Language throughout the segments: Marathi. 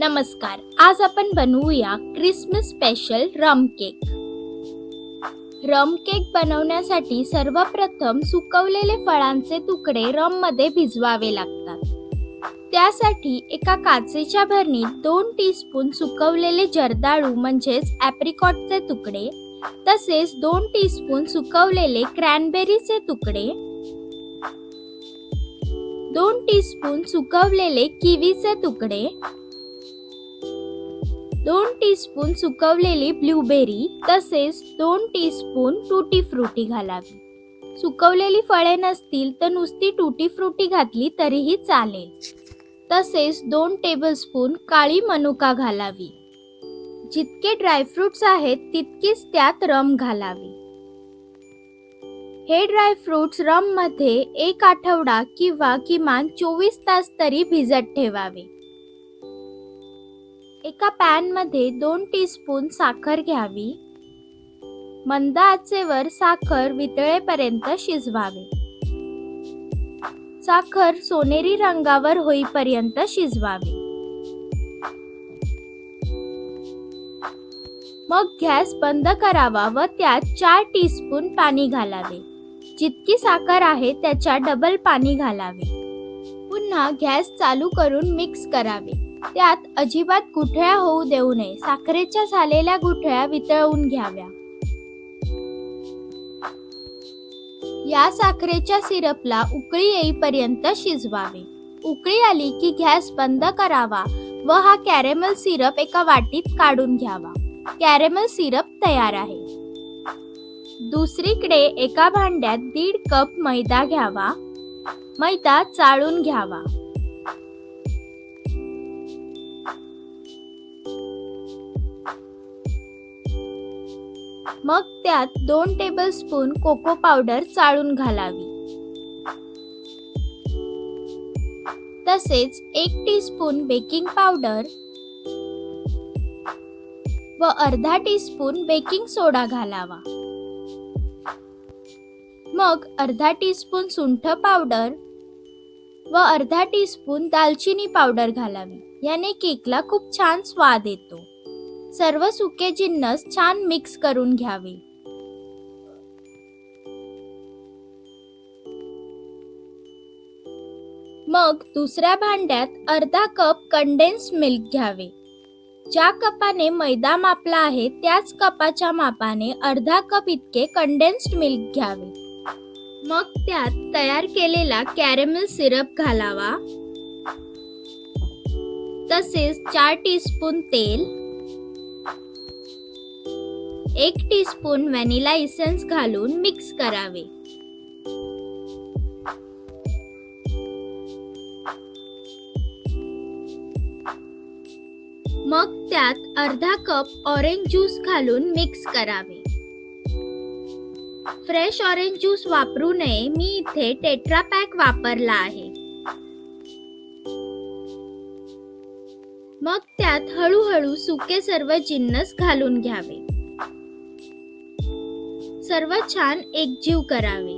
नमस्कार. आज आपण बनवूया Christmas special rum cake rum cake बनवण्यासाठी सर्वप्रथम सुकवलेले फळांचे तुकडे रममध्ये भिजवावे लागतात. त्यासाठी एका काचेच्या भरणीत दोन टीस्पून सुकवलेले जर्दाळू म्हणजेच ॲप्रिकॉटचे तुकडे तसेच दोन टीस्पून सुकवलेले क्रॅनबेरीचे तुकडे दोन टीस्पून सुकवलेले किवीचे तुकडे दोन टीस्पून सुकवलेली ब्लूबेरी तसेच दोन टीस्पून टूटी फ्रुटी घालावी. सुकवलेली फळे नसतील तर नुसती टूटी फ्रुटी घातली तरीही चालेल. तसेच दोन टेबलस्पून काळी मनुका घालावी. जितके ड्रायफ्रुट्स आहेत तितकीच त्यात रम घालावी. हे ड्रायफ्रुट्स रममध्ये एक आठवडा किंवा किमान चोवीस तास तरी भिजत ठेवावे. एका पॅनमध्ये दोन टीस्पून साखर घ्यावी. मंद आचेवर साखर वितळेपर्यंत शिजवावे. साखर सोनेरी रंगावर होईपर्यंत शिजवावे. मग गॅस बंद करावा व त्यात चार टीस्पून पाणी घालावे. जितकी साखर आहे त्याच्या डबल पाणी घालावे. पुन्हा गॅस चालू करून मिक्स करावे. त्यात अजिबात गुठळ्या होऊ देऊ नये. साखरेच्या झालेल्या गुठळ्या वितळवून घ्याव्या. या साखरेच्या सिरपला उकळी येईपर्यंत शिजवावे. उकळी आली की गॅस बंद करावा व हा कॅरेमल सिरप एका वाटीत काढून घ्यावा. कॅरेमल सिरप तयार आहे. दुसरीकडे एका भांड्यात दीड कप मैदा घ्यावा. मैदा चाळून घ्यावा. मग त्यात दोन टेबलस्पून कोको पावडर चाळून घालावी. तसेच एक टीस्पून बेकिंग पावडर व अर्धा टीस्पून बेकिंग सोडा घालावा. मग अर्धा टीस्पून सुंठ पावडर व अर्धा टीस्पून दालचिनी पावडर घालावी. याने केकला खूप छान स्वाद येतो. सर्व सुके जिन्नस छान मिक्स करून घ्यावे. मग दुसऱ्या भांड्यात अर्धा कप कंडेन्स मिल्क घ्यावे. ज्या कपाने मैदा मापला आहे त्याच कपाच्या मापाने अर्धा कप इतके कंडेन्स्ड मिल्क घ्यावे. मग त्यात तयार केलेला कॅरेमेल सिरप घालावा. तसेच चार टीस्पून तेल एक टीस्पून व्हॅनिला इसेन्स घालून मिक्स करावे. मग त्यात अर्धा कप ऑरेंज ज्यूस घालून मिक्स करावे. फ्रेश ऑरेंज ज्यूस वापरू नये मी इथे टेट्रा पॅक वापरला आहे. मग त्यात हळूहळू सुके सर्व जिन्नस घालून घ्यावे. सर्व छान एकजीव करावे.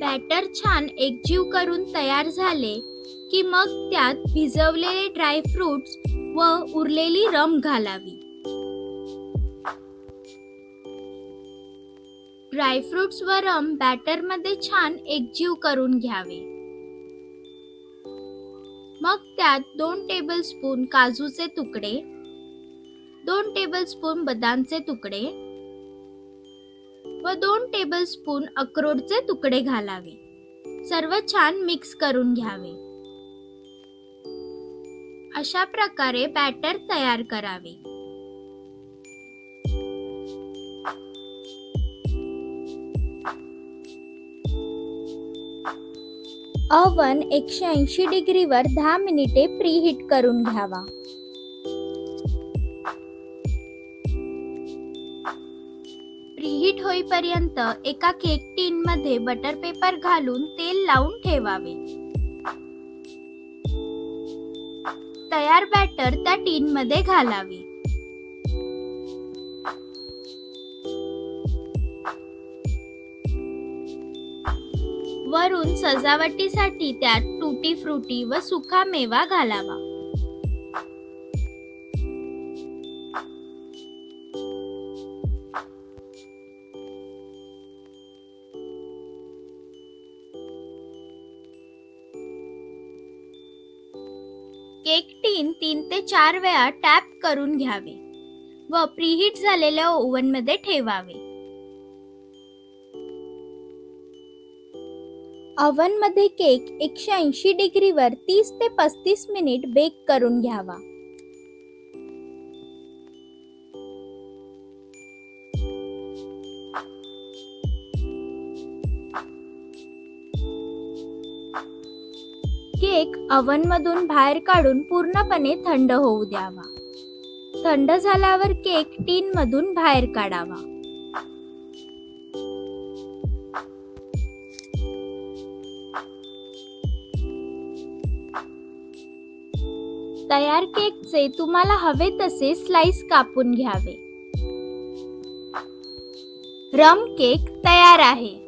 बॅटर छान एकजीव करून तयार झाले की मग त्यात भिजवलेले ड्रायफ्रुट्स व उरलेली रम घालावी. ड्रायफ्रुट्स व रम बॅटरमध्ये छान एकजीव करून घ्यावे. मग त्यात दोन टेबलस्पून काजूचे तुकडे दोन टेबलस्पून बदामचे तुकडे व दोन टेबलस्पून अक्रोडचे तुकडे घालावे. सर्व छान मिक्स करून घ्यावे. अशा प्रकारे बॅटर तयार करावे. अवन एकशे ऐंशी डिग्रीवर दहा मिनिटे प्रीहीट करून घ्यावा. प्रीहीट होईपर्यंत एका केक टीन मध्ये बटर पेपर घालून तेल लावून ठेवावे. तयार बॅटर त्या टीन मध्ये घालावी. वरून सजावटीसाठी त्यात टुटी फ्रुटी व सुका मेवा घालावा. एक टीन तीन ते चार वेळा टॅप करून घ्यावे व प्रीहीट झालेल्या ओव्हनमध्ये ठेवावे. मध्ये केक एकशे ऐंशी डिग्रीवर तीस ते पस्तीस मिनिट बेक करून घ्यावा. केक अवनमधून बाहेर काढून पूर्णपणे थंड होऊ द्यावा. थंड झाल्यावर केक टीन मधून बाहेर काढावा. तयार केकचे तुम्हाला हवे तसे स्लाइस कापून घ्यावे. रम केक तयार आहे.